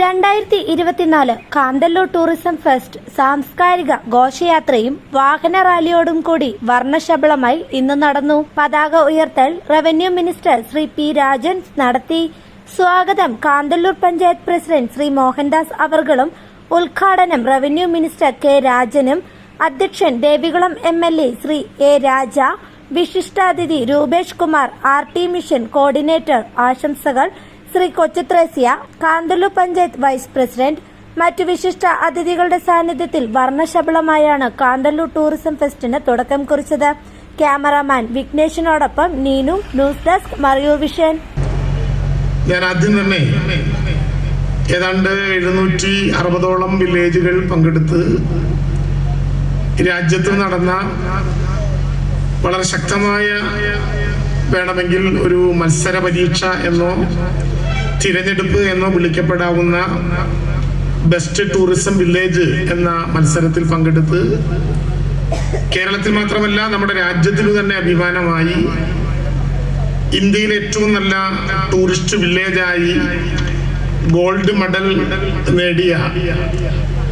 രണ്ടായിരത്തി ഇരുപത്തിനാല് Kanthalloor tourism fest സാംസ്കാരിക ഘോഷയാത്രയും വാഹന റാലിയോടും കൂടി വർണശബളമായി ഇന്ന് നടന്നു. പതാക ഉയർത്തൽ revenue minister Shri P Rajan നടത്തി. സ്വാഗതം കാന്തല്ലൂർ പഞ്ചായത്ത് പ്രസിഡന്റ് ശ്രീ മോഹൻദാസ് അവർകളും. ഉദ്ഘാടനം റവന്യൂ മിനിസ്റ്റർ കെ രാജനും. അധ്യക്ഷൻ Devikulam M L A Shri A Raja. വിശിഷ്ടാതിഥി Rupesh Kumar R T mission coordinator ആശംസകൾ. ശ്രീ കൊച്ചുത്രേസ്യ കാന്തല്ലു പഞ്ചായത്ത് വൈസ് പ്രസിഡന്റ് മറ്റു വിശിഷ്ട അതിഥികളുടെ സാന്നിധ്യത്തിൽ വർണശബളമായാണ് കാന്തല്ലു ടൂറിസം ഫെസ്റ്റിന് തുടക്കം കുറിച്ചത്. Cameraman വിഘ്നേഷിനോടൊപ്പം Neenu news desk Mariyoor vision. ഞാൻ ആദ്യം തന്നെ ഏതാണ്ട് എഴുന്നൂറ്റി അറുപതോളം വില്ലേജുകൾ പങ്കെടുത്ത് രാജ്യത്ത് നടന്ന വളരെ ശക്തമായ വേണമെങ്കിൽ ഒരു മത്സര പരീക്ഷ എന്നോ തിരഞ്ഞെടുപ്പ് എന്നോ വിളിക്കപ്പെടാവുന്ന ബെസ്റ്റ് ടൂറിസം വില്ലേജ് എന്ന മത്സരത്തിൽ പങ്കെടുത്ത് കേരളത്തിൽ മാത്രമല്ല നമ്മുടെ രാജ്യത്തിനു തന്നെ അഭിമാനമായി ഇന്ത്യയിലെ ഏറ്റവും നല്ല ടൂറിസ്റ്റ് വില്ലേജായി ഗോൾഡ് മെഡൽ നേടിയ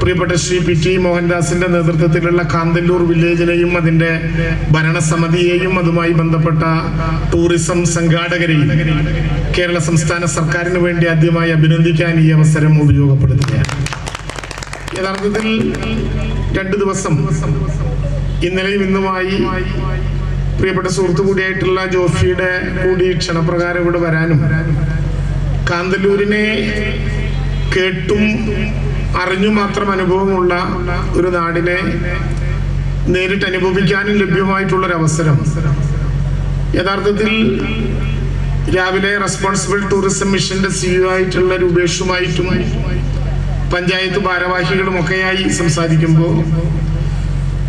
പ്രിയപ്പെട്ട ശ്രീ പി ടി മോഹൻദാസിന്റെ നേതൃത്വത്തിലുള്ള കാന്തല്ലൂർ വില്ലേജിനെയും അതിന്റെ ഭരണസമിതിയെയും അതുമായി ബന്ധപ്പെട്ട ടൂറിസം സംഘാടകരെയും കേരള സംസ്ഥാന സർക്കാരിന് വേണ്ടി ആദ്യമായി അഭിനന്ദിക്കാൻ ഈ അവസരം ഉപയോഗപ്പെടുത്തുകയാണ്. യഥാർത്ഥത്തിൽ രണ്ടു ദിവസം ഇന്നലെയും ഇന്നുമായി പ്രിയപ്പെട്ട സുഹൃത്തു കൂടിയായിട്ടുള്ള ജോഫിയുടെ കൂടി ക്ഷണപ്രകാരം ഇവിടെ വരാനും കാന്തല്ലൂരിനെ കേട്ടും അറിഞ്ഞു മാത്രം അനുഭവമുള്ള ഒരു നാടിനെ നേരിട്ട് അനുഭവിക്കാനും ലഭ്യമായിട്ടുള്ളൊരവസരം. യഥാർത്ഥത്തിൽ രാവിലെ റെസ്പോൺസിബിൾ ടൂറിസം മിഷന്റെ സിഇഒ ആയിട്ടുള്ള രൂപേഷുമായിട്ടും പഞ്ചായത്ത് ഭാരവാഹികളും ഒക്കെയായി സംസാരിക്കുമ്പോൾ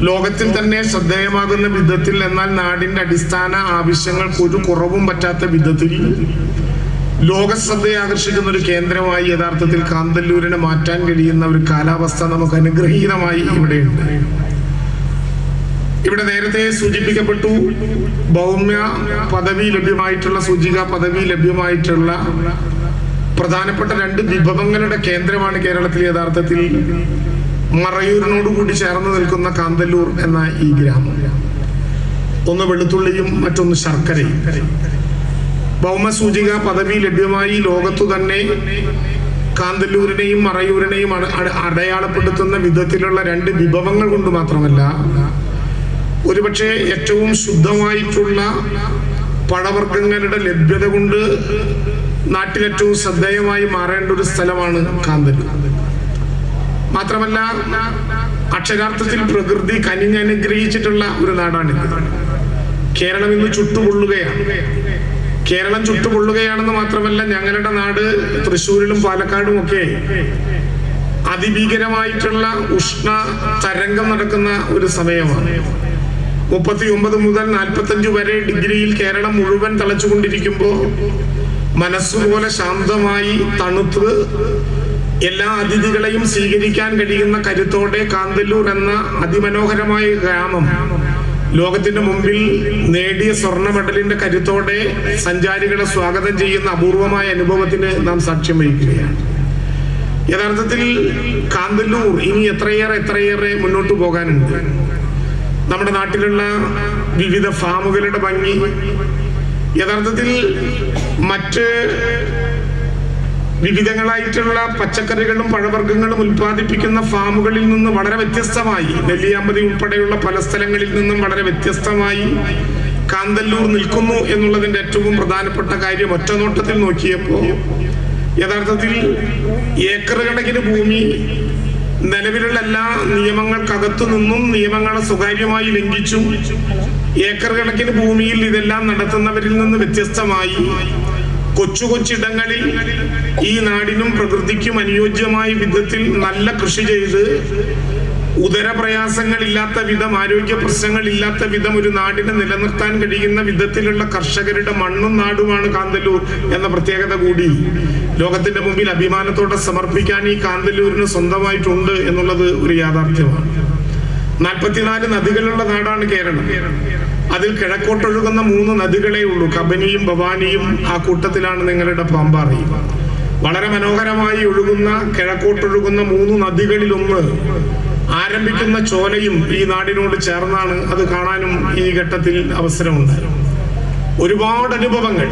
ലോകത്തിൽ തന്നെ ശ്രദ്ധേയമാകുന്ന വിധത്തിൽ എന്നാൽ നാടിന്റെ അടിസ്ഥാന ആവശ്യങ്ങൾക്ക് ഒരു കുറവും പറ്റാത്ത വിധത്തിൽ ലോക ശ്രദ്ധയെ ആകർഷിക്കുന്ന ഒരു കേന്ദ്രമായി യഥാർത്ഥത്തിൽ കാന്തല്ലൂരിനെ മാറ്റാൻ കഴിയുന്ന ഒരു കാലാവസ്ഥ നമുക്ക് അനുഗ്രഹീതമായി ഇവിടെയുണ്ട്. ഇവിടെ നേരത്തെ സൂചിപ്പിക്കപ്പെട്ടു ഭൗമ്യ പദവി ലഭ്യമായിട്ടുള്ള സൂചിക പദവി ലഭ്യമായിട്ടുള്ള പ്രധാനപ്പെട്ട രണ്ട് വിഭവങ്ങളുടെ കേന്ദ്രമാണ് കേരളത്തിൽ യഥാർത്ഥത്തിൽ മറയൂരിനോട് കൂടി ചേർന്ന് നിൽക്കുന്ന കാന്തല്ലൂർ എന്ന ഈ ഗ്രാമം. ഒന്ന് വെളുത്തുള്ളിയും മറ്റൊന്ന് ശർക്കരയും. ഭൗമസൂചിക പദവി ലഭ്യമായി ലോകത്തു തന്നെ കാന്തല്ലൂരിനെയും മറയൂരിനെയും അട- അട- അടയാളപ്പെടുത്തുന്ന വിധത്തിലുള്ള രണ്ട് വിഭവങ്ങൾ കൊണ്ട് മാത്രമല്ല ഒരുപക്ഷെ ഏറ്റവും ശുദ്ധമായിട്ടുള്ള പഴവർഗങ്ങളുടെ ലഭ്യത കൊണ്ട് നാട്ടിലേറ്റവും ശ്രദ്ധേയമായി മാറേണ്ട ഒരു സ്ഥലമാണ് കാന്തല്ലൂർ. മാത്രമല്ല അക്ഷരാർത്ഥത്തിൽ പ്രകൃതി കനിഞ്ഞനുഗ്രഹിച്ചിട്ടുള്ള ഒരു നാടാണിത്. കേരളം ഇന്ന് ചുട്ടുപൊള്ളുകയാണ്. കേരളം ചുട്ടുപൊള്ളുകയാണെന്ന് മാത്രമല്ല ഞങ്ങളുടെ നാട് തൃശ്ശൂരിലും പാലക്കാടും ഒക്കെ അതിഭീകരമായിട്ടുള്ള ഉഷ്ണ തരംഗം നടക്കുന്ന ഒരു സമയമാണ്. മുപ്പത്തി ഒമ്പത് മുതൽ നാൽപ്പത്തഞ്ച് വരെ ഡിഗ്രിയിൽ കേരളം മുഴുവൻ തളച്ചുകൊണ്ടിരിക്കുമ്പോൾ മനസ്സുപോലെ ശാന്തമായി തണുത്ത് എല്ലാ അതിഥികളെയും സ്വീകരിക്കാൻ കഴിയുന്ന കരുത്തോടെ കാന്തല്ലൂർ എന്ന അതിമനോഹരമായ ഗ്രാമം ലോകത്തിന്റെ മുമ്പിൽ നേടിയ സ്വർണ മെഡലിന്റെ കരുത്തോടെ സഞ്ചാരികളെ സ്വാഗതം ചെയ്യുന്ന അപൂർവമായ അനുഭവത്തിന് നാം സാക്ഷ്യം വഹിക്കുകയാണ്. യഥാർത്ഥത്തിൽ കാന്തല്ലൂർ ഇനി എത്രയേറെ എത്രയേറെ മുന്നോട്ട് പോകാനുണ്ട്? നമ്മുടെ നാട്ടിലുള്ള വിവിധ ഫാമുകളുടെ ഭംഗി യഥാർത്ഥത്തിൽ മറ്റ് വിവിധങ്ങളായിട്ടുള്ള പച്ചക്കറികളും പഴവർഗങ്ങളും ഉൽപ്പാദിപ്പിക്കുന്ന ഫാമുകളിൽ നിന്ന് വളരെ വ്യത്യസ്തമായി നെല്ലിയാമ്പതി ഉൾപ്പെടെയുള്ള പല സ്ഥലങ്ങളിൽ നിന്നും വളരെ വ്യത്യസ്തമായി കാന്തല്ലൂർ നിൽക്കുന്നു എന്നുള്ളതിന്റെ ഏറ്റവും പ്രധാനപ്പെട്ട കാര്യം ഒറ്റനോട്ടത്തിൽ നോക്കിയപ്പോൾ യഥാർത്ഥത്തിൽ ഏക്കർ കണക്കിന് ഭൂമി നിലവിലുള്ള എല്ലാ നിയമങ്ങൾക്കകത്തു നിന്നും നിയമങ്ങളെ സ്വകാര്യമായി ലംഘിച്ചും ഏക്കർ കണക്കിന് ഭൂമിയിൽ ഇതെല്ലാം നടത്തുന്നവരിൽ നിന്ന് വ്യത്യസ്തമായി കൊച്ചു കൊച്ചിടങ്ങളിൽ ഈ നാടിനും പ്രകൃതിക്കും അനുയോജ്യമായ വിധത്തിൽ നല്ല കൃഷി ചെയ്ത് ഉദരപ്രയാസങ്ങൾ ഇല്ലാത്ത വിധം ആരോഗ്യ പ്രശ്നങ്ങൾ ഇല്ലാത്ത വിധം ഒരു നാടിനെ നിലനിർത്താൻ കഴിയുന്ന വിധത്തിലുള്ള കർഷകരുടെ മണ്ണും നാടുമാണ് കാന്തല്ലൂർ എന്ന പ്രത്യേകത കൂടി. ലോകത്തിന്റെ മുമ്പിൽ അഭിമാനത്തോടെ സമർപ്പിക്കാൻ ഈ കാന്തല്ലൂരിന് സ്വന്തമായിട്ടുണ്ട് എന്നുള്ളത് ഒരു യാഥാർത്ഥ്യമാണ്. നാൽപ്പത്തിനാല് നദികളുള്ള നാടാണ് കേരളം. അതിൽ കിഴക്കോട്ടൊഴുകുന്ന മൂന്ന് നദികളേ ഉള്ളൂ. കബനിയും ഭവാനിയും ആ കൂട്ടത്തിലാണ് നിങ്ങളുടെ പാമ്പാറി വളരെ മനോഹരമായി ഒഴുകുന്ന കിഴക്കോട്ടൊഴുകുന്ന മൂന്ന് നദികളിലൊന്ന് ആരംഭിക്കുന്ന ചോലയും ഈ നാടിനോട് ചേർന്നാണ് അത് കാണാനും ഈ ഘട്ടത്തിൽ അവസരമുണ്ട്. ഒരുപാട് അനുഭവങ്ങൾ.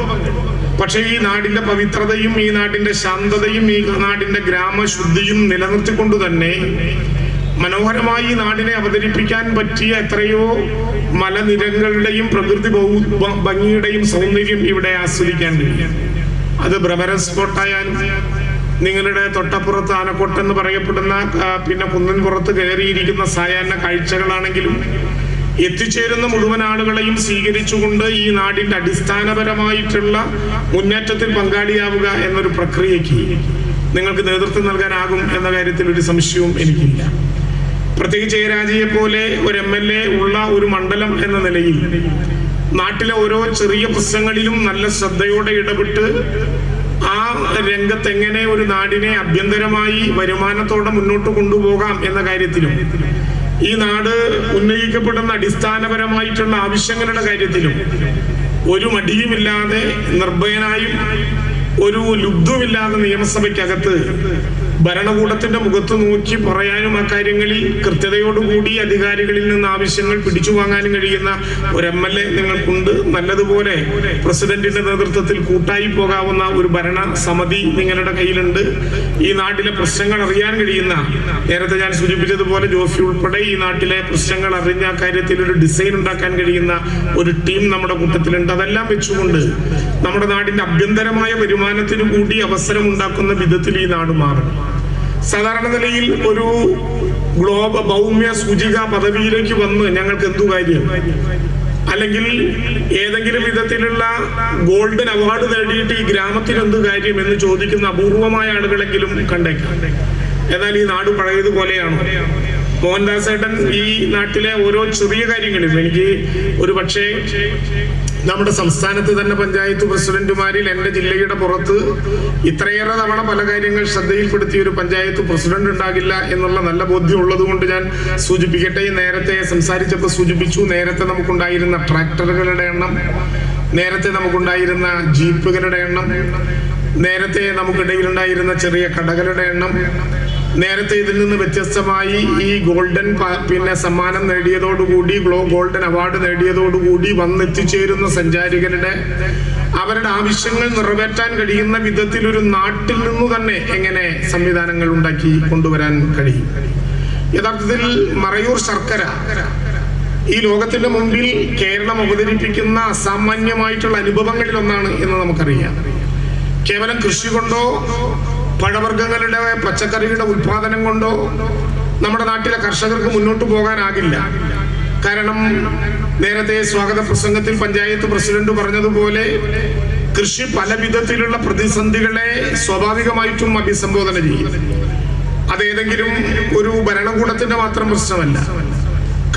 പക്ഷേ ഈ നാടിന്റെ പവിത്രതയും ഈ നാടിന്റെ ശാന്തതയും ഈ നാടിന്റെ ഗ്രാമശുദ്ധിയും നിലനിർത്തിക്കൊണ്ട് തന്നെ മനോഹരമായി നാടിനെ അവതരിപ്പിക്കാൻ പറ്റിയ എത്രയോ മലനിരകളുടെയും പ്രകൃതി ഭംഗിയുടെയും സൗന്ദര്യം ഇവിടെ ആസ്വദിക്കാൻ അത് ഭ്രമര സ്പോട്ടായാൽ നിങ്ങളുടെ തൊട്ടപ്പുറത്ത് ആനക്കോട്ട എന്ന് പറയപ്പെടുന്ന പിന്നെ പിന്നെ കുന്നിൻപുറത്ത് കയറിയിരിക്കുന്ന സായാഹ്ന കാഴ്ചകളാണെങ്കിലും എത്തിച്ചേരുന്ന മുഴുവൻ ആളുകളെയും സ്വീകരിച്ചുകൊണ്ട് ഈ നാടിന്റെ അടിസ്ഥാനപരമായിട്ടുള്ള മുന്നേറ്റത്തിൽ പങ്കാളിയാവുക എന്നൊരു പ്രക്രിയയ്ക്ക് നിങ്ങൾക്ക് നേതൃത്വം നൽകാനാകും എന്ന കാര്യത്തിൽ ഒരു സംശയവും എനിക്കില്ല. പ്രത്യേകിച്ച് ജയരാജയെ പോലെ ഒരു എം എൽ എ ഉള്ള ഒരു മണ്ഡലം എന്ന നിലയിൽ നാട്ടിലെ ഓരോ ചെറിയ പ്രശ്നങ്ങളിലും നല്ല ശ്രദ്ധയോടെ ഇടപെട്ട് ആ രംഗത്ത് എങ്ങനെ ഒരു നാടിനെ അഭ്യന്തരമായി വരുമാനത്തോടെ മുന്നോട്ട് കൊണ്ടുപോകാം എന്ന കാര്യത്തിലും ഈ നാട് ഉന്നയിക്കപ്പെടുന്ന അടിസ്ഥാനപരമായിട്ടുള്ള ആവശ്യങ്ങളുടെ കാര്യത്തിലും ഒരു മടിയുമില്ലാതെ നിർഭയനായും ഒരു ലുബ്ധുമില്ലാതെ നിയമസഭയ്ക്കകത്ത് ഭരണകൂടത്തിന്റെ മുഖത്ത് നോക്കി പറയാനും അക്കാര്യങ്ങളിൽ കൃത്യതയോടുകൂടി അധികാരികളിൽ നിന്ന് ആവശ്യങ്ങൾ പിടിച്ചു വാങ്ങാനും കഴിയുന്ന ഒരു എം എൽ എ നിങ്ങൾക്കുണ്ട്. നല്ലതുപോലെ പ്രസിഡന്റിന്റെ നേതൃത്വത്തിൽ കൂട്ടായി പോകാവുന്ന ഒരു ഭരണ സമിതി നിങ്ങളുടെ കയ്യിലുണ്ട്. ഈ നാട്ടിലെ പ്രശ്നങ്ങൾ അറിയാൻ കഴിയുന്ന നേരത്തെ ഞാൻ സൂചിപ്പിച്ചതുപോലെ ജോഫി ഉൾപ്പെടെ ഈ നാട്ടിലെ പ്രശ്നങ്ങൾ അറിഞ്ഞ കാര്യത്തിൽ ഒരു ഡിസൈൻ ഉണ്ടാക്കാൻ കഴിയുന്ന ഒരു ടീം നമ്മുടെ കൂട്ടത്തിലുണ്ട്. അതെല്ലാം വെച്ചുകൊണ്ട് നമ്മുടെ നാടിന്റെ അഭ്യന്തരമായ വരുമാനത്തിന് കൂടി അവസരം ഉണ്ടാക്കുന്ന വിധത്തിൽ ഈ നാട് മാറും. സാധാരണ നിലയിൽ ഒരു ഗ്ലോബ ഭൗമ്യ സൂചിക പദവിയിലേക്ക് വന്ന് ഞങ്ങൾക്ക് എന്തു കാര്യം? അല്ലെങ്കിൽ ഏതെങ്കിലും വിധത്തിലുള്ള ഗോൾഡൻ അവാർഡ് നേടിയിട്ട് ഈ ഗ്രാമത്തിന് എന്ത് കാര്യം എന്ന് ചോദിക്കുന്ന അപൂർവമായ ആളുകളെങ്കിലും കണ്ടേക്കാം. എന്നാൽ ഈ നാട് പഴയതുപോലെയാണ്? മോഹൻദാസ് ഏട്ടൻ ഈ നാട്ടിലെ ഓരോ ചെറിയ കാര്യങ്ങളും എനിക്ക് ഒരു പക്ഷേ നമ്മുടെ സംസ്ഥാനത്ത് തന്നെ പഞ്ചായത്ത് പ്രസിഡന്റുമാരിൽ എന്റെ ജില്ലയുടെ പുറത്ത് ഇത്രയേറെ തവണ പല കാര്യങ്ങൾ ശ്രദ്ധയിൽപ്പെടുത്തിയ ഒരു പഞ്ചായത്ത് പ്രസിഡന്റ് ഉണ്ടാകില്ല എന്നുള്ള നല്ല ബോധ്യം ഉള്ളത് കൊണ്ട് ഞാൻ സൂചിപ്പിക്കട്ടെ. നേരത്തെ സംസാരിച്ചപ്പോൾ സൂചിപ്പിച്ചു നേരത്തെ നമുക്കുണ്ടായിരുന്ന ട്രാക്ടറുകളുടെ എണ്ണം നേരത്തെ നമുക്കുണ്ടായിരുന്ന ജീപ്പുകളുടെ എണ്ണം നേരത്തെ നമുക്കിടയിലുണ്ടായിരുന്ന ചെറിയ കടകളുടെ എണ്ണം നേരത്തെ ഇതിൽ നിന്ന് വ്യത്യസ്തമായി ഈ ഗോൾഡൻ പിന്നെ സമ്മാനം നേടിയതോടുകൂടി ഗ്ലോ ഗോൾഡൻ അവാർഡ് നേടിയതോടുകൂടി വന്നെത്തിച്ചേരുന്ന സഞ്ചാരികളുടെ അവരുടെ ആവശ്യങ്ങൾ നിറവേറ്റാൻ കഴിയുന്ന വിധത്തിൽ ഒരു നാട്ടിൽ നിന്ന് തന്നെ എങ്ങനെ സംവിധാനങ്ങൾ ഉണ്ടാക്കി കൊണ്ടുവരാൻ കഴിയും? യഥാർത്ഥത്തിൽ മറയൂർ ശർക്കര ഈ ലോകത്തിന്റെ മുമ്പിൽ കേരളം അവതരിപ്പിക്കുന്ന അസാമാന്യമായിട്ടുള്ള അനുഭവങ്ങളിൽ ഒന്നാണ് എന്ന് നമുക്കറിയാം. കേവലം കൃഷി കൊണ്ടോ പഴവർഗങ്ങളുടെ പച്ചക്കറിയുടെ ഉത്പാദനം കൊണ്ടോ നമ്മുടെ നാട്ടിലെ കർഷകർക്ക് മുന്നോട്ട് പോകാനാകില്ല. കാരണം നേരത്തെ സ്വാഗത പ്രസംഗത്തിൽ പഞ്ചായത്ത് പ്രസിഡന്റ് പറഞ്ഞതുപോലെ കൃഷി പല വിധത്തിലുള്ള പ്രതിസന്ധികളെ സ്വാഭാവികമായിട്ടും അഭിസംബോധന ചെയ്യും. അതേതെങ്കിലും ഒരു ഭരണകൂടത്തിന്റെ മാത്രം പ്രശ്നമല്ല.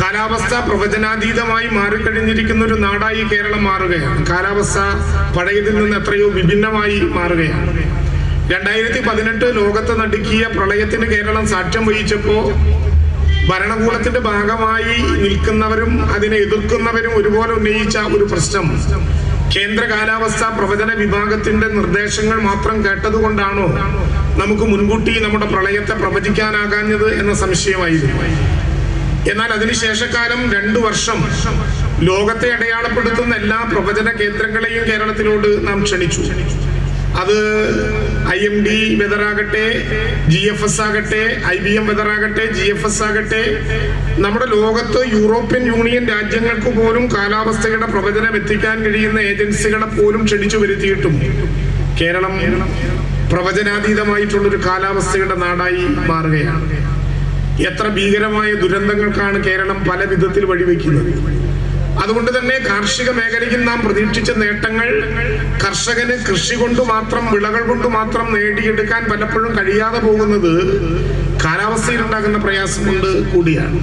കാലാവസ്ഥ പ്രവചനാതീതമായി മാറിക്കഴിഞ്ഞിരിക്കുന്ന ഒരു നാടായി കേരളം മാറുകയാണ്. കാലാവസ്ഥ പഴയതിൽ നിന്ന് എത്രയോ വിഭിന്നമായി മാറുകയാണ്. രണ്ടായിരത്തി പതിനെട്ട് ലോകത്ത് നടുക്കിയ പ്രളയത്തിന് കേരളം സാക്ഷ്യം വഹിച്ചപ്പോ ഭരണകൂടത്തിന്റെ ഭാഗമായി നിൽക്കുന്നവരും അതിനെ എതിർക്കുന്നവരും ഒരുപോലെ ഉന്നയിച്ച ഒരു പ്രശ്നം. കേന്ദ്ര കാലാവസ്ഥ പ്രവചന വിഭാഗത്തിന്റെ നിർദ്ദേശങ്ങൾ മാത്രം കേട്ടതുകൊണ്ടാണോ നമുക്ക് മുൻകൂട്ടി നമ്മുടെ പ്രളയത്തെ പ്രവചിക്കാനാകാഞ്ഞത് എന്ന സംശയമായിരുന്നു. എന്നാൽ അതിനുശേഷക്കാലം രണ്ടു വർഷം ലോകത്തെ അടയാളപ്പെടുത്തുന്ന എല്ലാ പ്രവചന കേന്ദ്രങ്ങളെയും കേരളത്തിലോട് നാം ക്ഷണിച്ചു. അത് ഐ എം ഡി വെതറാകട്ടെ ജി എഫ് എസ് ആകട്ടെ ഐ ബി എം വെതറാകട്ടെ ജി എഫ് എസ് ആകട്ടെ. നമ്മുടെ ലോകത്ത് യൂറോപ്യൻ യൂണിയൻ രാജ്യങ്ങൾക്ക് പോലും കാലാവസ്ഥയുടെ പ്രവചനം എത്തിക്കാൻ കഴിയുന്ന ഏജൻസികളെ പോലും ക്ഷണിച്ചു വരുത്തിയിട്ടും കേരളം പ്രവചനാതീതമായിട്ടുള്ളൊരു കാലാവസ്ഥയുടെ നാടായി മാറുകയാണ്. എത്ര ഭീകരമായ ദുരന്തങ്ങൾക്കാണ് കേരളം പല വിധത്തിൽ വഴിവെക്കുന്നത്? അതുകൊണ്ട് തന്നെ കാർഷിക മേഖലയിൽ നാം പ്രതീക്ഷിച്ച നേട്ടങ്ങൾ കർഷകന് കൃഷി കൊണ്ട് മാത്രം വിളകൾ കൊണ്ട് മാത്രം നേടിയെടുക്കാൻ പലപ്പോഴും കഴിയാതെ പോകുന്നത് കാലാവസ്ഥയിലുണ്ടാകുന്ന പ്രയാസം കൊണ്ട് കൂടിയാണ്.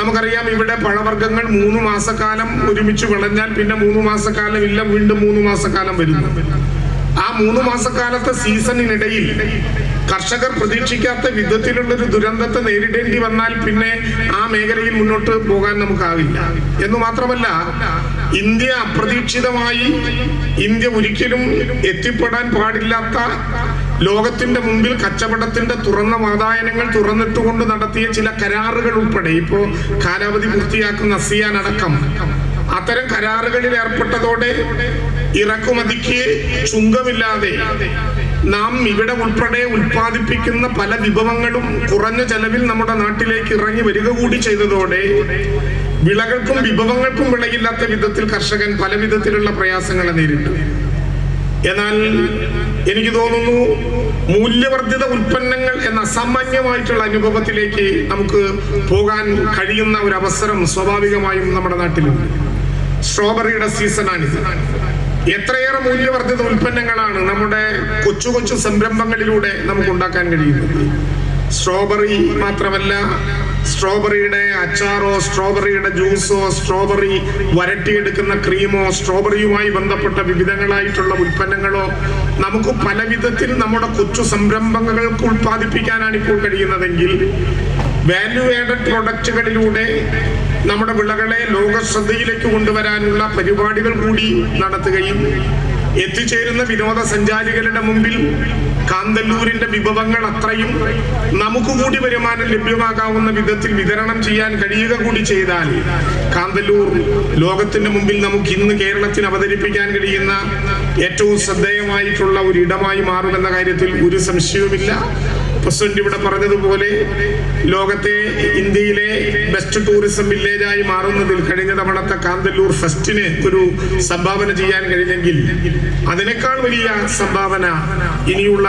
നമുക്കറിയാം ഇവിടെ പഴവർഗങ്ങൾ മൂന്ന് മാസക്കാലം ഒരുമിച്ച് വിളഞ്ഞാൽ പിന്നെ മൂന്ന് മാസക്കാലം ഇല്ല വീണ്ടും മൂന്ന് മാസക്കാലം വരുന്നു. മൂന്ന് മാസക്കാലത്തെ സീസണിനിടയിൽ കർഷകർ പ്രതീക്ഷിക്കാത്ത വിധത്തിലുള്ള ഒരു ദുരന്തത്തെ നേരിടേണ്ടി വന്നാൽ പിന്നെ ആ മേഖലയിൽ മുന്നോട്ട് പോകാൻ നമുക്കാവില്ല. എന്ന് മാത്രമല്ല ഇന്ത്യ അപ്രതീക്ഷിതമായി ഇന്ത്യ ഒരിക്കലും എത്തിപ്പെടാൻ പാടില്ലാത്ത ലോകത്തിന്റെ മുമ്പിൽ കച്ചവടത്തിന്റെ തുറന്ന വാതായനങ്ങൾ തുറന്നിട്ടുകൊണ്ട് നടത്തിയ ചില കരാറുകൾ ഉൾപ്പെടെ ഇപ്പോ കാലാവധി പൂർത്തിയാക്കുന്ന അസിയാൻ അടക്കം കരാറുകളിൽ ഏർപ്പെട്ടതോടെ ഇറക്കുമതിക്ക് ചുങ്കമില്ലാതെ നാം ഇവിടെ ഉൾപ്പെടെ ഉൽപ്പാദിപ്പിക്കുന്ന പല വിഭവങ്ങളും കുറഞ്ഞ ചെലവിൽ നമ്മുടെ നാട്ടിലേക്ക് ഇറങ്ങി വരിക കൂടി ചെയ്തതോടെ വിളകൾക്കും വിഭവങ്ങൾക്കും വിളയില്ലാത്ത വിധത്തിൽ കർഷകൻ പല വിധത്തിലുള്ള പ്രയാസങ്ങളെ നേരിട്ടു. എന്നാൽ എനിക്ക് തോന്നുന്നു മൂല്യവർദ്ധിത ഉൽപ്പന്നങ്ങൾ എന്ന അസാമാന്യമായിട്ടുള്ള അനുഭവത്തിലേക്ക് നമുക്ക് പോകാൻ കഴിയുന്ന ഒരു അവസരം സ്വാഭാവികമായും നമ്മുടെ നാട്ടിലുണ്ട്. സ്ട്രോബെറിയുടെ സീസണാണിത് എത്രയേറെ മൂല്യവർദ്ധിത ഉൽപ്പന്നങ്ങളാണ് നമ്മുടെ കൊച്ചു കൊച്ചു സംരംഭങ്ങളിലൂടെ നമുക്ക് ഉണ്ടാക്കാൻ കഴിയുന്നത്. സ്ട്രോബെറി മാത്രമല്ല സ്ട്രോബെറിയുടെ അച്ചാറോ സ്ട്രോബെറിയുടെ ജ്യൂസോ സ്ട്രോബെറി വരട്ടിയെടുക്കുന്ന ക്രീമോ സ്ട്രോബെറിയുമായി ബന്ധപ്പെട്ട വിവിധങ്ങളായിട്ടുള്ള ഉൽപ്പന്നങ്ങളോ നമുക്ക് പല വിധത്തിൽ നമ്മുടെ കൊച്ചു സംരംഭങ്ങൾക്ക് ഉൽപ്പാദിപ്പിക്കാനാണ് ഇപ്പോൾ കഴിയുന്നതെങ്കിൽ വാല്യൂ ആഡഡ് പ്രൊഡക്റ്റുകളിലൂടെ നമ്മുടെ വിളകളെ ലോക ശ്രദ്ധയിലേക്ക് കൊണ്ടുവരാനുള്ള പരിപാടികൾ കൂടി നടത്തുകയും എത്തിച്ചേരുന്ന വിനോദസഞ്ചാരികളുടെ മുമ്പിൽ കാന്തല്ലൂരിന്റെ വിഭവങ്ങൾ അത്രയും നമുക്ക് കൂടി വരുമാനം ലഭ്യമാകാവുന്ന വിധത്തിൽ വിതരണം ചെയ്യാൻ കഴിയുക കൂടി ചെയ്താൽ കാന്തല്ലൂർ ലോകത്തിന്റെ മുമ്പിൽ നമുക്ക് ഇന്ന് കേരളത്തിന് അവതരിപ്പിക്കാൻ കഴിയുന്ന ഏറ്റവും ശ്രദ്ധേയമായിട്ടുള്ള ഒരു ഇടമായി മാറുമെന്ന കാര്യത്തിൽ ഒരു സംശയവുമില്ല. പ്രസിഡന്റ് ഇവിടെ പറഞ്ഞതുപോലെ ലോകത്തെ ഇന്ത്യയിലെ ബെസ്റ്റ് ടൂറിസം വില്ലേജായി മാറുന്നതിൽ കഴിഞ്ഞ തവണത്തെ കാന്തല്ലൂർ ഫെസ്റ്റിന് ഒരു സംഭാവന ചെയ്യാൻ കഴിഞ്ഞെങ്കിൽ അതിനേക്കാൾ വലിയ സംഭാവന ഇനിയുള്ള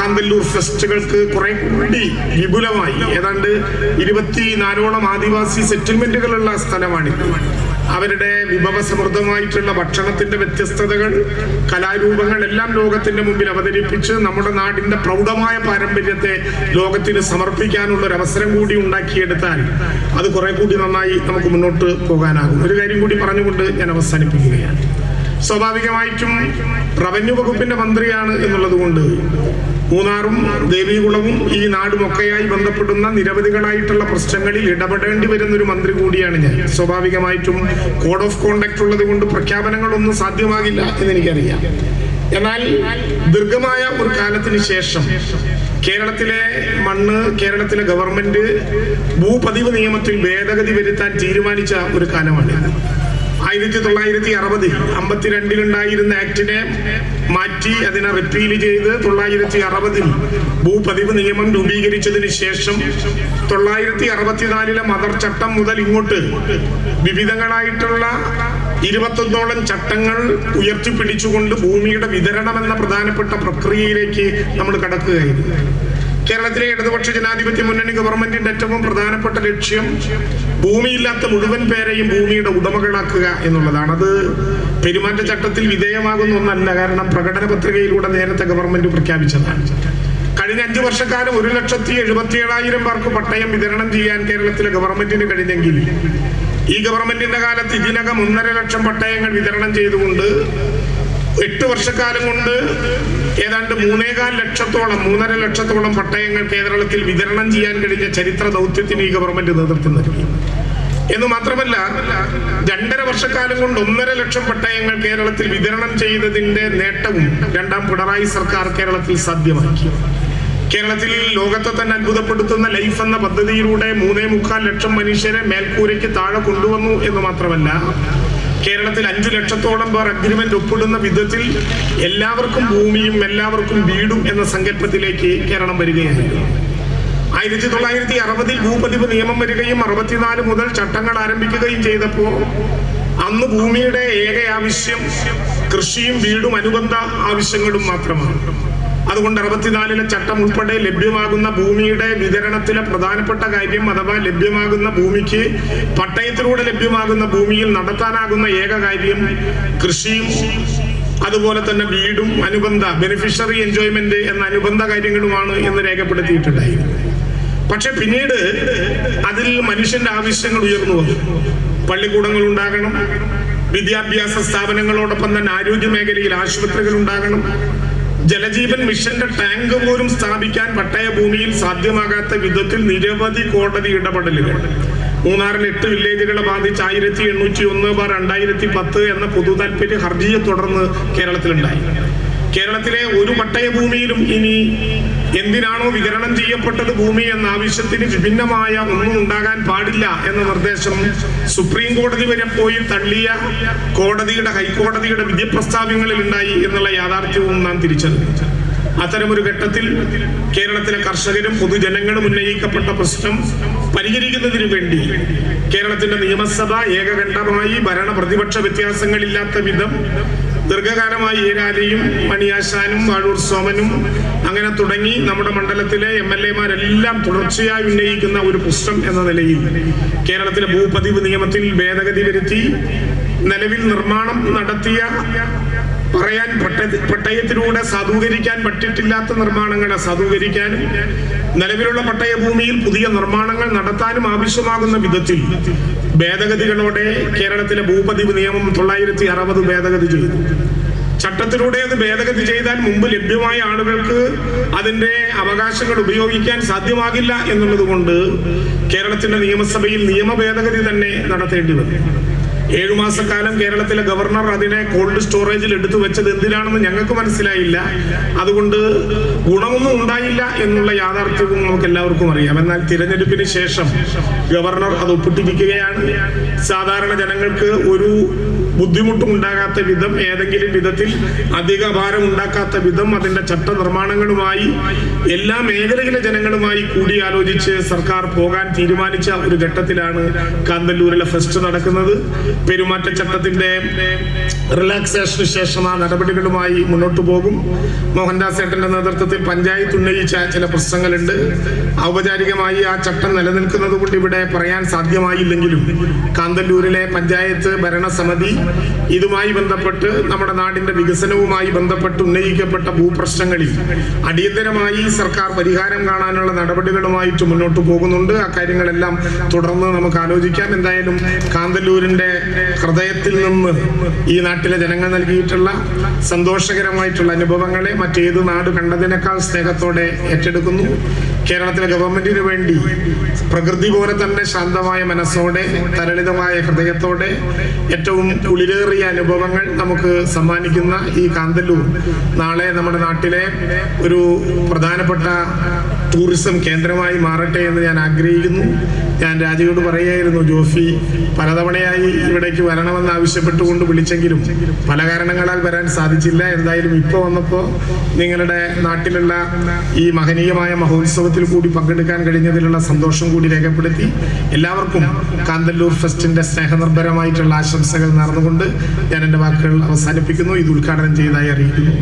കാന്തല്ലൂർ ഫെസ്റ്റുകൾക്ക് കുറെ കൂടി വിപുലമായി. ഏതാണ്ട് ഇരുപത്തിനാലോളം ആദിവാസി സെറ്റിൽമെന്റുകളുള്ള സ്ഥലമാണിത്. അവരുടെ വിഭവസമൃദ്ധമായിട്ടുള്ള ഭക്ഷണത്തിന്റെ വ്യത്യസ്തതകൾ കലാരൂപങ്ങൾ എല്ലാം ലോകത്തിന്റെ മുമ്പിൽ അവതരിപ്പിച്ച് നമ്മുടെ നാടിന്റെ പ്രൗഢമായ പാരമ്പര്യത്തെ ലോകത്തിന് സമർപ്പിക്കാനുള്ള ഒരു അവസരം കൂടി ഉണ്ടാക്കിയെടുത്താൽ അത് കുറെ കൂടി നന്നായി നമുക്ക് മുന്നോട്ട് പോകാനാകും. ഒരു കാര്യം കൂടി പറഞ്ഞുകൊണ്ട് ഞാൻ അവസാനിപ്പിക്കുകയാണ്. സ്വാഭാവികമായിട്ടും റവന്യൂ വകുപ്പിന്റെ മന്ത്രിയാണ് എന്നുള്ളത് കൊണ്ട് മൂന്നാറും ദേവികുളവും ഈ നാടുമൊക്കെയായി ബന്ധപ്പെടുന്ന നിരവധികളായിട്ടുള്ള പ്രശ്നങ്ങളിൽ ഇടപെടേണ്ടി വരുന്ന ഒരു മന്ത്രി കൂടിയാണ് ഞാൻ. സ്വാഭാവികമായിട്ടും കോഡ് ഓഫ് കോണ്ടാക്ട് ഉള്ളത് കൊണ്ട് പ്രഖ്യാപനങ്ങളൊന്നും സാധ്യമാകില്ല എന്ന് എനിക്കറിയാം എന്നാൽ ദീർഘമായ ഒരു കാലത്തിന് ശേഷം കേരളത്തിലെ മണ്ണ് കേരളത്തിലെ ഗവൺമെന്റ് ഭൂപതിവ് നിയമത്തിൽ ഭേദഗതി വരുത്താൻ തീരുമാനിച്ച ഒരു കാലമാണ് ആയിരത്തി തൊള്ളായിരത്തി അറുപതിൽ അമ്പത്തിരണ്ടിലുണ്ടായിരുന്ന ആക്ടിനെ മാറ്റി അതിനെ റിപ്പീൽ ചെയ്ത് തൊള്ളായിരത്തി അറുപതിൽ ഭൂപതിവ് നിയമം രൂപീകരിച്ചതിന് ശേഷം തൊള്ളായിരത്തി അറുപത്തിനാലിലെ മദർ ചട്ടം മുതൽ ഇങ്ങോട്ട് വിവിധങ്ങളായിട്ടുള്ള ഇരുപത്തൊന്നോളം ചട്ടങ്ങൾ ഉയർത്തിപ്പിടിച്ചുകൊണ്ട് ഭൂമിയുടെ വിതരണം എന്ന പ്രധാനപ്പെട്ട പ്രക്രിയയിലേക്ക് നമ്മൾ കടക്കുകയായിരുന്നു. കേരളത്തിലെ ഇടതുപക്ഷ ജനാധിപത്യ മുന്നണി ഗവൺമെന്റിന്റെ ഏറ്റവും പ്രധാനപ്പെട്ട ലക്ഷ്യം ഭൂമിയില്ലാത്ത മുഴുവൻ പേരെയും ഭൂമിയുടെ ഉടമകളാക്കുക എന്നുള്ളതാണ്. അത് പെരുമാറ്റച്ചട്ടത്തിൽ വിധേയമാകുന്ന ഒന്നല്ല കാരണം പ്രകടന പത്രികയിലൂടെ നേരത്തെ ഗവൺമെന്റ് പ്രഖ്യാപിച്ചതാണ്. കഴിഞ്ഞ അഞ്ചു വർഷക്കാലം ഒരു ലക്ഷത്തി എഴുപത്തി ഏഴായിരം പേർക്ക് പട്ടയം വിതരണം ചെയ്യാൻ കേരളത്തിലെ ഗവൺമെന്റിന് കഴിഞ്ഞെങ്കിൽ ഈ ഗവൺമെന്റിന്റെ കാലത്ത് ഇതിനകം ഒന്നര ലക്ഷം പട്ടയങ്ങൾ വിതരണം ചെയ്തുകൊണ്ട് എട്ട് വർഷക്കാലം കൊണ്ട് ഏതാണ്ട് മൂന്നേകാൽ ലക്ഷത്തോളം മൂന്നര ലക്ഷത്തോളം പട്ടയങ്ങൾ കേരളത്തിൽ വിതരണം ചെയ്യാൻ കഴിഞ്ഞ ചരിത്ര ദൗത്യത്തിന് ഈ ഗവൺമെന്റ് നേതൃത്വം നൽകി. എന്ന് മാത്രമല്ല രണ്ടര വർഷക്കാലം കൊണ്ട് ഒന്നര ലക്ഷം പട്ടയങ്ങൾ കേരളത്തിൽ വിതരണം ചെയ്തതിന്റെ നേട്ടവും രണ്ടാം പിണറായി സർക്കാർ കേരളത്തിൽ സാധ്യമാക്കി. കേരളത്തിൽ ലോകത്തെ തന്നെ അത്ഭുതപ്പെടുത്തുന്ന ലൈഫ് എന്ന പദ്ധതിയിലൂടെ മൂന്നേ മുക്കാൽ ലക്ഷം മനുഷ്യരെ മേൽക്കൂരയ്ക്ക് താഴെ കൊണ്ടുവന്നു എന്ന് മാത്രമല്ല കേരളത്തിൽ അഞ്ചു ലക്ഷത്തോളം പേർ അഗ്രിമെന്റ് ഒപ്പിടുന്ന വിധത്തിൽ എല്ലാവർക്കും ഭൂമിയും എല്ലാവർക്കും വീടും എന്ന സങ്കല്പത്തിലേക്ക് കേരളം വരികയാണ്. ആയിരത്തി തൊള്ളായിരത്തി അറുപതിൽ ഭൂപതിവ് നിയമം വരികയും അറുപത്തിനാല് മുതൽ ചട്ടങ്ങൾ ആരംഭിക്കുകയും ചെയ്തപ്പോൾ അന്ന് ഭൂമിയുടെ ഏക ആവശ്യം കൃഷിയും വീടും അനുബന്ധ ആവശ്യങ്ങളും മാത്രമാണ്. അതുകൊണ്ട് അറുപത്തിനാലിലെ ചട്ടം ഉൾപ്പെടെ ലഭ്യമാകുന്ന ഭൂമിയുടെ വിതരണത്തിലെ പ്രധാനപ്പെട്ട കാര്യം അഥവാ ലഭ്യമാകുന്ന ഭൂമിക്ക് പട്ടയത്തിലൂടെ ലഭ്യമാകുന്ന ഭൂമിയിൽ നടത്താനാകുന്ന ഏക കാര്യം കൃഷിയും അതുപോലെ തന്നെ വീടും അനുബന്ധ ബെനിഫിഷ്യറി എൻജോയ്മെന്റ് എന്ന അനുബന്ധ കാര്യങ്ങളുമാണ് എന്ന് രേഖപ്പെടുത്തിയിട്ടുണ്ടായിരുന്നു പക്ഷെ പിന്നീട് അതിൽ മനുഷ്യന്റെ ആവശ്യങ്ങൾ ഉയർന്നു വന്നു. പള്ളിക്കൂടങ്ങൾ ഉണ്ടാകണം വിദ്യാഭ്യാസ സ്ഥാപനങ്ങളോടൊപ്പം തന്നെ ആരോഗ്യ മേഖലയിൽ ആശുപത്രികൾ ഉണ്ടാകണം ജലജീവൻ മിഷന്റെ ടാങ്ക് പോലും സ്ഥാപിക്കാൻ പട്ടയ ഭൂമിയിൽ സാധ്യമാകാത്ത വിധത്തിൽ നിരവധി കോടതി ഇടപെടലുകൾ. മൂന്നാറിൽ എട്ട് വില്ലേജുകളെ ബാധിച്ച് ആയിരത്തി എണ്ണൂറ്റി ഒന്ന് ബാർ രണ്ടായിരത്തി പത്ത് എന്ന പൊതു താല്പര്യ ഹർജിയെ തുടർന്ന് കേരളത്തിലുണ്ടായി. കേരളത്തിലെ ഒരു പട്ടയ ഭൂമിയിലും ഇനി എന്തിനാണോ വിതരണം ചെയ്യപ്പെട്ടത് ഭൂമി എന്ന ആവശ്യത്തിന് വിഭിന്നമായ ഒന്നും ഉണ്ടാകാൻ പാടില്ല എന്ന നിർദ്ദേശം സുപ്രീം കോടതി വരെ പോയി തള്ളിയ കോടതിയുടെ ഹൈക്കോടതിയുടെ വിധി പ്രസ്താവങ്ങളിൽ ഉണ്ടായി എന്നുള്ള യാഥാർത്ഥ്യവും നാം തിരിച്ചറിഞ്ഞു. അത്തരമൊരു ഘട്ടത്തിൽ കേരളത്തിലെ കർഷകരും പൊതുജനങ്ങളും ഉന്നയിക്കപ്പെട്ട പ്രശ്നം പരിഹരിക്കുന്നതിനു വേണ്ടി കേരളത്തിന്റെ നിയമസഭ ഏകകണ്ഠമായി ഭരണ പ്രതിപക്ഷ വ്യത്യാസങ്ങളില്ലാത്ത വിധം ദീർഘകാലമായി ഈരാലിയും മണിയാശാനും വാഴൂർ സോമനും അങ്ങനെ തുടങ്ങി നമ്മുടെ മണ്ഡലത്തിലെ എം എൽ എമാരെല്ലാം തുടർച്ചയായി ഉന്നയിക്കുന്ന ഒരു പ്രശ്നം എന്ന നിലയിൽ കേരളത്തിലെ ഭൂപതിവ് നിയമത്തിൽ ഭേദഗതി വരുത്തി നിലവിൽ നിർമ്മാണം നടത്തിയ പറയാൻ പട്ട- പട്ടയത്തിലൂടെ സാധൂകരിക്കാൻ പറ്റിയിട്ടില്ലാത്ത നിർമ്മാണങ്ങളെ സാധൂകരിക്കാനും നിലവിലുള്ള പട്ടയഭൂമിയിൽ പുതിയ നിർമ്മാണങ്ങൾ നടത്താനും ആവശ്യമാകുന്ന വിധത്തിൽ ഭേദഗതികളോടെ കേരളത്തിലെ ഭൂപതിവ് നിയമം തൊള്ളായിരത്തി അറുപത് ഭേദഗതി ചെയ്തു. ചട്ടത്തിലൂടെ അത് ഭേദഗതി ചെയ്താൽ മുമ്പ് ലഭ്യമായ ആളുകൾക്ക് അതിന്റെ അവകാശങ്ങൾ ഉപയോഗിക്കാൻ സാധ്യമാകില്ല എന്നുള്ളത് കൊണ്ട് കേരളത്തിന്റെ നിയമസഭയിൽ നിയമ ഭേദഗതി തന്നെ നടത്തേണ്ടി വന്നു. ഏഴു മാസക്കാലം കേരളത്തിലെ ഗവർണർ അതിനെ കോൾഡ് സ്റ്റോറേജിൽ എടുത്തു വെച്ചത് എന്തിനാണെന്ന് ഞങ്ങൾക്ക് മനസ്സിലായില്ല. അതുകൊണ്ട് ഗുണമൊന്നും ഉണ്ടായില്ല എന്നുള്ള യാഥാർത്ഥ്യവും നമുക്ക് എല്ലാവർക്കും അറിയാം. എന്നാൽ തിരഞ്ഞെടുപ്പിന് ശേഷം ഗവർണർ അത് ഒപ്പിട്ടിരിക്കുകയാണ്. സാധാരണ ജനങ്ങൾക്ക് ഒരു ബുദ്ധിമുട്ടും ഉണ്ടാകാത്ത വിധം ഏതെങ്കിലും വിധത്തിൽ അധിക ഭാരം ഉണ്ടാക്കാത്ത വിധം അതിന്റെ ചട്ട നിർമ്മാണങ്ങളുമായി എല്ലാ മേഖലയിലെ ജനങ്ങളുമായി കൂടിയാലോചിച്ച് സർക്കാർ പോകാൻ തീരുമാനിച്ച ഒരു ഘട്ടത്തിലാണ് കാന്തല്ലൂരിലെ ഫെസ്റ്റ് നടക്കുന്നത്. പെരുമാറ്റച്ചട്ടത്തിന്റെ റിലാക്സേഷന് ശേഷം ആ നടപടികളുമായി മുന്നോട്ട് പോകും. മോഹൻദാസ് ഏട്ടന്റെ നേതൃത്വത്തിൽ പഞ്ചായത്ത് ഉന്നയിച്ച ചില പ്രശ്നങ്ങളുണ്ട്. ഔപചാരികമായി ആ ചട്ടം നിലനിൽക്കുന്നത് കൊണ്ട് ഇവിടെ പറയാൻ സാധ്യമായില്ലെങ്കിലും കാന്തല്ലൂരിലെ പഞ്ചായത്ത് ഭരണസമിതി ഇതുമായി ബന്ധപ്പെട്ട് നമ്മുടെ നാടിന്റെ വികസനവുമായി ബന്ധപ്പെട്ട് ഉന്നയിക്കപ്പെട്ട ഭൂപ്രശ്നങ്ങളിൽ അടിയന്തരമായി സർക്കാർ പരിഹാരം കാണാനുള്ള നടപടികളുമായിട്ട് മുന്നോട്ട് പോകുന്നുണ്ട്. അക്കാര്യങ്ങളെല്ലാം തുടർന്ന് നമുക്ക് ആലോചിക്കാം. എന്തായാലും കാന്തല്ലൂരിന്റെ ഹൃദയത്തിൽ നിന്ന് ഈ നാട്ടിലെ ജനങ്ങൾ നൽകിയിട്ടുള്ള സന്തോഷകരമായിട്ടുള്ള അനുഭവങ്ങളെ മറ്റേത് നാട് കണ്ടതിനേക്കാൾ സ്നേഹത്തോടെ ഏറ്റെടുക്കുന്നു. കേരളത്തിലെ ഗവൺമെന്റിന് വേണ്ടി പ്രകൃതി പോലെ തന്നെ ശാന്തമായ മനസ്സോടെ തരളിതമായ ഹൃദയത്തോടെ ഏറ്റവും കുളിരേറിയ അനുഭവങ്ങൾ നമുക്ക് സമ്മാനിക്കുന്ന ഈ കാന്തല്ലൂർ. നാളെ നമ്മുടെ നാട്ടിലെ ഒരു പ്രധാനപ്പെട്ട ടൂറിസം കേന്ദ്രമായി മാറട്ടെ എന്ന് ഞാൻ ആഗ്രഹിക്കുന്നു. ഞാൻ രാജയോട് പറയുകയായിരുന്നു ജോഫി പലതവണയായി ഇവിടേക്ക് വരണമെന്ന് ആവശ്യപ്പെട്ടുകൊണ്ട് വിളിച്ചെങ്കിലും പല കാരണങ്ങളാൽ വരാൻ സാധിച്ചില്ല. എന്തായാലും ഇപ്പോൾ വന്നപ്പോൾ നിങ്ങളുടെ നാട്ടിലുള്ള ഈ മഹനീയമായ മഹോത്സവത്തിൽ കൂടി പങ്കെടുക്കാൻ കഴിഞ്ഞതിലുള്ള സന്തോഷം കൂടി രേഖപ്പെടുത്തി എല്ലാവർക്കും കാന്തല്ലൂർ ഫെസ്റ്റിന്റെ സ്നേഹനിർഭരമായിട്ടുള്ള ആശംസകൾ നേർന്നുകൊണ്ട് ഞാൻ എന്റെ വാക്കുകൾ അവസാനിപ്പിക്കുന്നു. ഇത് ഉദ്ഘാടനം ചെയ്തതായി അറിയിക്കുന്നു.